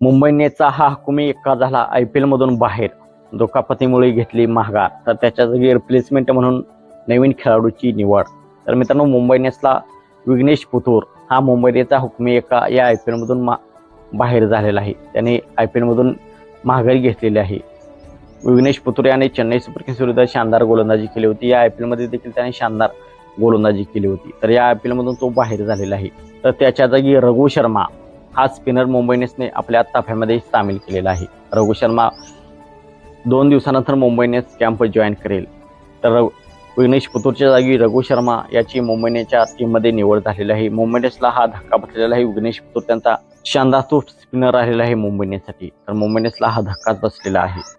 मुंबईनेचा हा हुकुमी एक्का झाला I P एलमधून बाहेर. दुखापतीमुळे घेतली महागार तर त्याच्या जागी रिप्लेसमेंट म्हणून नवीन खेळाडूची निवड. तर मित्रांनो मुंबई विघ्नेश पुतूर हा मुंबईनेचा हुकमी एका या आय पी एलमधून मा बाहेर झालेला आहे. त्याने आय पी एलमधून महागाई घेतलेली आहे. विघ्नेश पुतूर याने चेन्नई सुपर किंग्स विरुद्ध शानदार गोलंदाजी केली होती. या आय पी एलमध्ये देखील त्याने शानदार गोलंदाजी केली होती. तर या आय पी एलमधून तो बाहेर झालेला आहे. तर त्याच्या जागी रघु शर्मा हा स्पिनर मुंबई इंडियन्सने आपल्या ताफ्यामध्ये सामील केलेला आहे. रघु शर्मा दोन दिवसानंतर मुंबई इंडियन्स कॅम्प जॉईन करेल. तर रघु- विघ्नेश पुतूरच्या जागी रघु शर्मा याची मुंबई इंडियन्सच्या टीममध्ये निवड झालेली आहे. मुंबई इंडियन्सला हा धक्का बसलेला आहे. विघ्नेश पुतूर त्यांचा शानदार स्पिनर राहिलेला आहे मुंबई इंडियन्ससाठी तर मुंबई इंडियन्सला हा धक्काच बसलेला आहे.